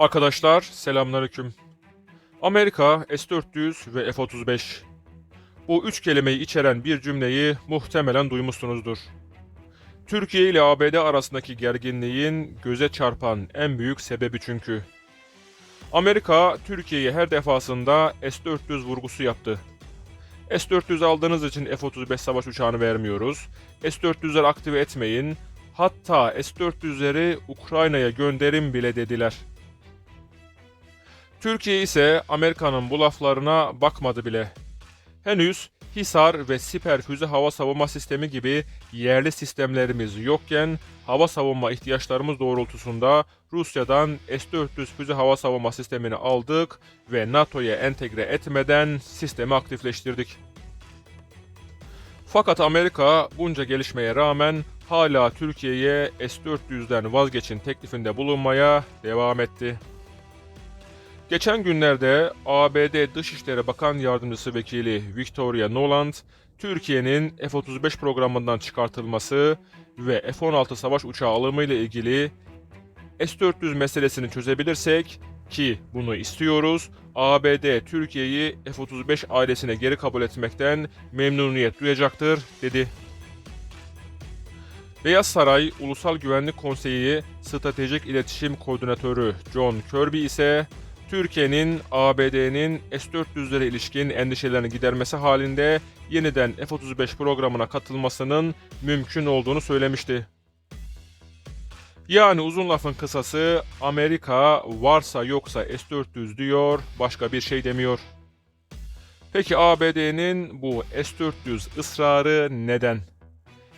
Arkadaşlar selamünaleyküm. Amerika S-400 ve F-35. Bu üç kelimeyi içeren bir cümleyi muhtemelen duymuşsunuzdur. Türkiye ile ABD arasındaki gerginliğin göze çarpan en büyük sebebi çünkü. Amerika, Türkiye'ye her defasında S-400 vurgusu yaptı. S-400 aldığınız için F-35 savaş uçağını vermiyoruz. S-400'leri aktive etmeyin. Hatta S-400'leri Ukrayna'ya gönderin bile dediler. Türkiye ise Amerika'nın bu laflarına bakmadı bile. Henüz Hisar ve Siper füze hava savunma sistemi gibi yerli sistemlerimiz yokken hava savunma ihtiyaçlarımız doğrultusunda Rusya'dan S-400 füze hava savunma sistemini aldık ve NATO'ya entegre etmeden sistemi aktifleştirdik. Fakat Amerika bunca gelişmeye rağmen hala Türkiye'ye S-400'den vazgeçin teklifinde bulunmaya devam etti. Geçen günlerde ABD Dışişleri Bakan Yardımcısı Vekili Victoria Noland, Türkiye'nin F-35 programından çıkartılması ve F-16 savaş uçağı alımı ile ilgili S-400 meselesini çözebilirsek ki bunu istiyoruz, ABD Türkiye'yi F-35 ailesine geri kabul etmekten memnuniyet duyacaktır dedi. Beyaz Saray Ulusal Güvenlik Konseyi Stratejik İletişim Koordinatörü John Kirby ise Türkiye'nin ABD'nin S-400'lere ilişkin endişelerini gidermesi halinde yeniden F-35 programına katılmasının mümkün olduğunu söylemişti. Yani uzun lafın kısası Amerika varsa yoksa S-400 diyor, başka bir şey demiyor. Peki ABD'nin bu S-400 ısrarı neden?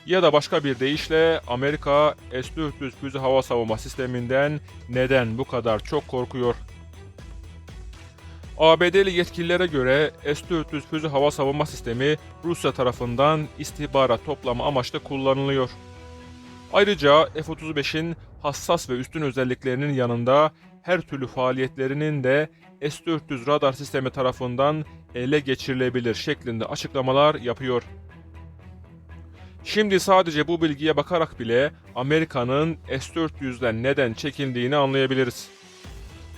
Ya da başka bir deyişle Amerika S-400 füze hava savunma sisteminden neden bu kadar çok korkuyor? ABD'li yetkililere göre S-400 füze hava savunma sistemi Rusya tarafından istihbarat toplama amaçlı kullanılıyor. Ayrıca F-35'in hassas ve üstün özelliklerinin yanında her türlü faaliyetlerinin de S-400 radar sistemi tarafından ele geçirilebilir şeklinde açıklamalar yapıyor. Şimdi sadece bu bilgiye bakarak bile Amerika'nın S-400'den neden çekindiğini anlayabiliriz.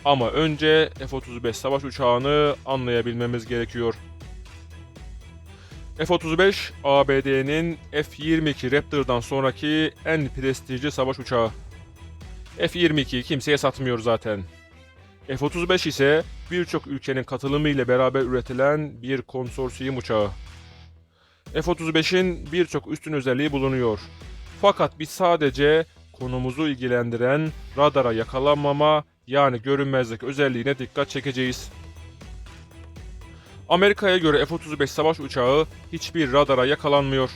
Ama önce F-35 savaş uçağını anlayabilmemiz gerekiyor. F-35, ABD'nin F-22 Raptor'dan sonraki en prestijli savaş uçağı. F-22 kimseye satmıyor zaten. F-35 ise birçok ülkenin katılımı ile beraber üretilen bir konsorsiyum uçağı. F-35'in birçok üstün özelliği bulunuyor. Fakat biz sadece konumuzu ilgilendiren radara yakalanmama yani görünmezlik özelliğine dikkat çekeceğiz. Amerika'ya göre F-35 savaş uçağı hiçbir radara yakalanmıyor.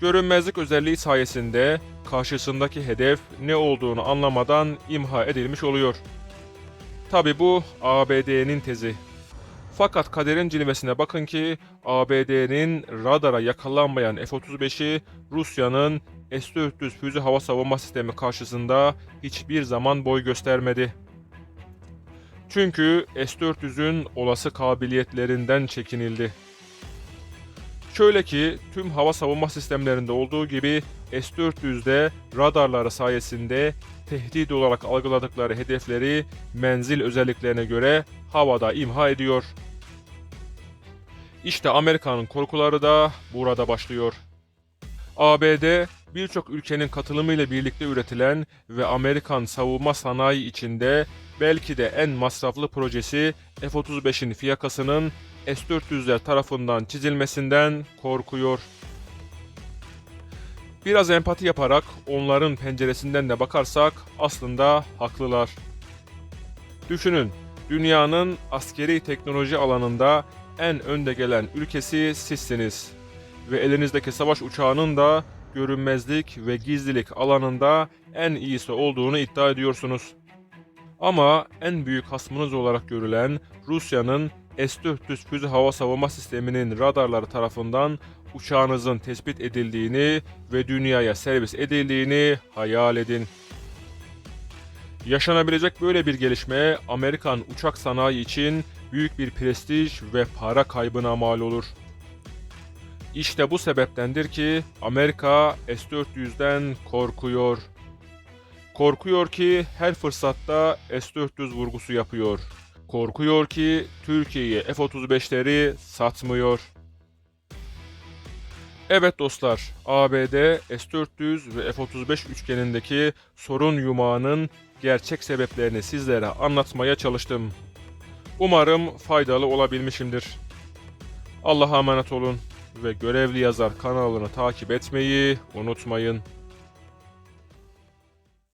Görünmezlik özelliği sayesinde karşısındaki hedef ne olduğunu anlamadan imha edilmiş oluyor. Tabi bu ABD'nin tezi. Fakat kaderin cilvesine bakın ki ABD'nin radara yakalanmayan F-35'i Rusya'nın S-400 füze hava savunma sistemi karşısında hiçbir zaman boy göstermedi. Çünkü S-400'ün olası kabiliyetlerinden çekinildi. Şöyle ki tüm hava savunma sistemlerinde olduğu gibi S-400'de radarları sayesinde tehdit olarak algıladıkları hedefleri menzil özelliklerine göre havada imha ediyor. İşte Amerika'nın korkuları da burada başlıyor. ABD birçok ülkenin katılımıyla birlikte üretilen ve Amerikan savunma sanayi içinde belki de en masraflı projesi F-35'in fiyakasının S-400'ler tarafından çizilmesinden korkuyor. Biraz empati yaparak onların penceresinden de bakarsak aslında haklılar. Düşünün, dünyanın askeri teknoloji alanında en önde gelen ülkesi sizsiniz ve elinizdeki savaş uçağının da görünmezlik ve gizlilik alanında en iyisi olduğunu iddia ediyorsunuz. Ama en büyük hasmınız olarak görülen Rusya'nın S-400 füze hava savunma sisteminin radarları tarafından uçağınızın tespit edildiğini ve dünyaya servis edildiğini hayal edin. Yaşanabilecek böyle bir gelişme Amerikan uçak sanayi için büyük bir prestij ve para kaybına mal olur. İşte bu sebeptendir ki Amerika S-400'den korkuyor. Korkuyor ki her fırsatta S-400 vurgusu yapıyor. Korkuyor ki Türkiye'ye F-35'leri satmıyor. Evet dostlar, ABD S-400 ve F-35 üçgenindeki sorun yumağının gerçek sebeplerini sizlere anlatmaya çalıştım. Umarım faydalı olabilmişimdir. Allah'a emanet olun ve görevli yazar kanalını takip etmeyi unutmayın.